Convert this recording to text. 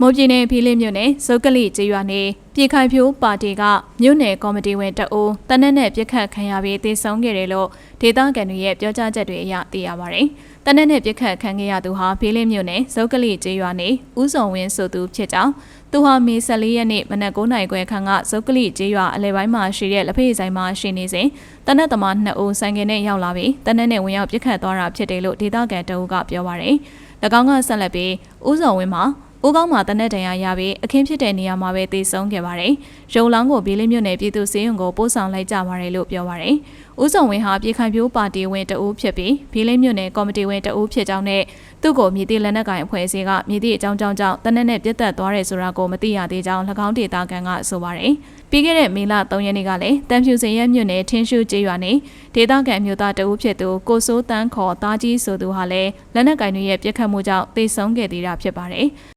မွန်ပြည်နယ်ဖီလင်းမြို့နယ်စုတ်ကလိကျေးရွာနေပြည်ခိုင်ဖြိုးပါတီကမြို့နယ်ကော်မတီဝင်တအိုးတနက်နဲ့ပြစ်ခတ်ခံရပြီးတေဆုံးခဲ့တယ်လို့ဒေသခံတွေရဲ့ပြောကြားချက်တွေအရသိရပါတယ်။တနက်နဲ့ပြစ်ခတ်ခံခဲ့ရသူဟာဖီလင်းမြို့နယ်စုတ်ကလိကျေးရွာနေဦးစုံဝင်းဆိုသူဖြစ်ကြောင်းသူဟာမေ14ရက်နေ့မနက်9:00နာရီခွဲခန့်ကစုတ်ကလိကျေးရွာအလဲပိုင်းမှာရှိတဲ့လက်ဖေးဆိုင်မှာရှိနေစဉ်တနက်သမား2ဦးဆိုင်ကယ်နဲ့ရောက်လာပြီးတနက်နဲ့ဝင်ရောက်ပြစ်ခတ်သွားတာဖြစ်တယ်လို့ဒေသခံတအုပ်ကပြောပါတယ်။၎င်းကဆက်လက်ပြီးဦးစုံဝင်းမှာ ဦးကောင်းမှာတနက်တန်ရရပြီးအခင်းဖြစ်တဲ့နေရာမှာပဲတေဆုံးခဲ့ပါတယ်။ရုံလောင်းကိုဘီလင်းမြို့နယ်ပြည်သူ့စေယုံကိုပို့ဆောင်လိုက်ကြပါတယ်လို့ပြောပါတယ်။ဦးစုံဝင်းဟာပြည်ခိုင်ပြိုးပါတီဝင်တအူးဖြစ်ပြီးဘီလင်းမြို့နယ်ကော်မတီဝင်တအူးဖြစ်ကြောင်းနဲ့သူ့ကိုမြေတီလက်နက်ကိုင်အဖွဲ့အစည်းကမြေတီအကြောင်းကြောင့်ကြောင့်တနက်နဲ့ပြတ်သက်သွားတယ်ဆိုတာကိုမသိရသေးကြောင်း၎င်းဒေတာကန်ကဆိုပါတယ်။ပြီးခဲ့တဲ့မေလ3ရက်နေ့ကလည်းတန်ဖြူစင်ရဲမြို့နယ်ထင်းရှုကျေးရွာနေဒေတာကန်မြို့သားတအူးဖြစ်သူကိုစိုးတန်းခေါ်သားကြီးဆိုသူဟာလည်းလက်နက်ကင်တွေရဲ့ပြစ်ခတ်မှုကြောင့်တေဆုံးခဲ့သေးတာဖြစ်ပါတယ်